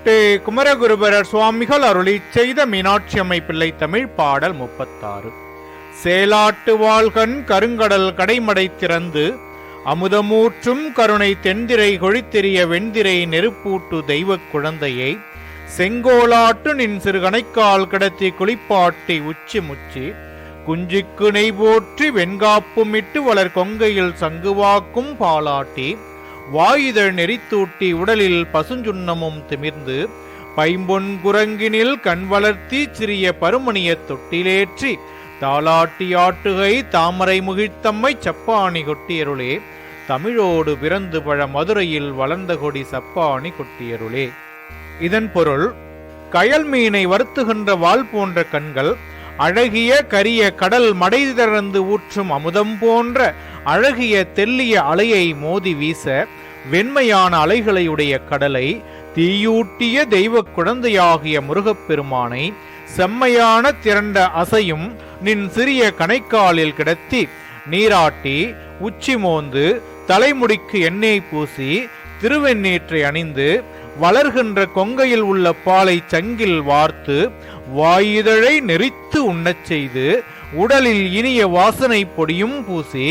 ஸ்ரீ குமரகுருபரர் சுவாமிகள் அருளி செய்த மீனாட்சி அம்மை பிள்ளை தமிழ் பாடல் முப்பத்தாறு. சேலாட்டு வாழ்கண் கருங்கடல் கடைமடை திறந்து அமுதமூற்றும் கருணை தென்திரை கொழித்தெறிய வெண்திரை நெருப்பூட்டு தெய்வ குழந்தையை செங்கோலாட்டு நின் சிறு கணைக்கால் கிடத்தி குளிப்பாட்டி உச்சி முச்சி குஞ்சிக்கு நெய் போற்றி வெண்காப்புமிட்டு வளர் கொங்கையில் சங்குவாக்கும் பாலாட்டி வாயுதழ் நெறித்தூட்டி உடலில் பசுஞ்சுண்ணமும் திமிர்ந்து பைம்பொன் குரங்கினில் கண் வளர்த்தி சிறிய பருமணியத் தொட்டிலேற்றி தாலாட்டி ஆட்டுகை தாமரை முகிழ்த்தம்மை சப்பாணி கொட்டியருளே. தமிழோடு பிறந்து பழ மதுரையில் வளர்ந்த கொடி சப்பாணி கொட்டியருளே. இதன் பொருள் கயல் மீனை வருத்துகின்ற வாள் போன்ற கண்கள் அழகிய கரிய கடல் மடை திறந்து ஊற்றும் அமுதம் போன்ற அழகிய தெல்லிய அலையை மோதி வீச வெண்மையான அலைகளையுடைய கடலை தீயூட்டிய தெய்வ குழந்தையாகிய முருகப்பெருமானை செம்மையான திரண்ட அசையும் நின் சிறிய கணைக்காலில் கிடத்தி நீராட்டி உச்சி மோந்து தலைமுடிக்கு எண்ணெய் பூசி திருவெண்ணீற்றை அணிந்து வளர்கின்ற கொங்கையில் உள்ள பாலை சங்கில் வார்த்து வாயுதழை நெறித்து உண்ணச் செய்து உடலில் இனிய வாசனை பொடியும் பூசி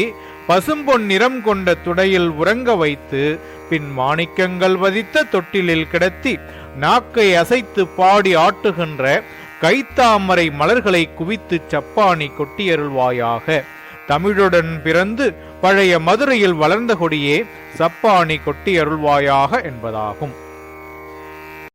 பசும்பொன் நிறம் கொண்ட துடையில் உறங்க வைத்து பின் மாணிக்கங்கள் வதித்த தொட்டிலில் கிடத்தி நாக்கை அசைத்து பாடி ஆட்டுகின்ற கைத்தாமரை மலர்களை குவித்து சப்பானி கொட்டியருள்வாயாக. தமிழுடன் பிறந்து பழைய மதுரையில் வளர்ந்த கொடியே சப்பானி கொட்டியருள்வாயாக என்பதாகும்.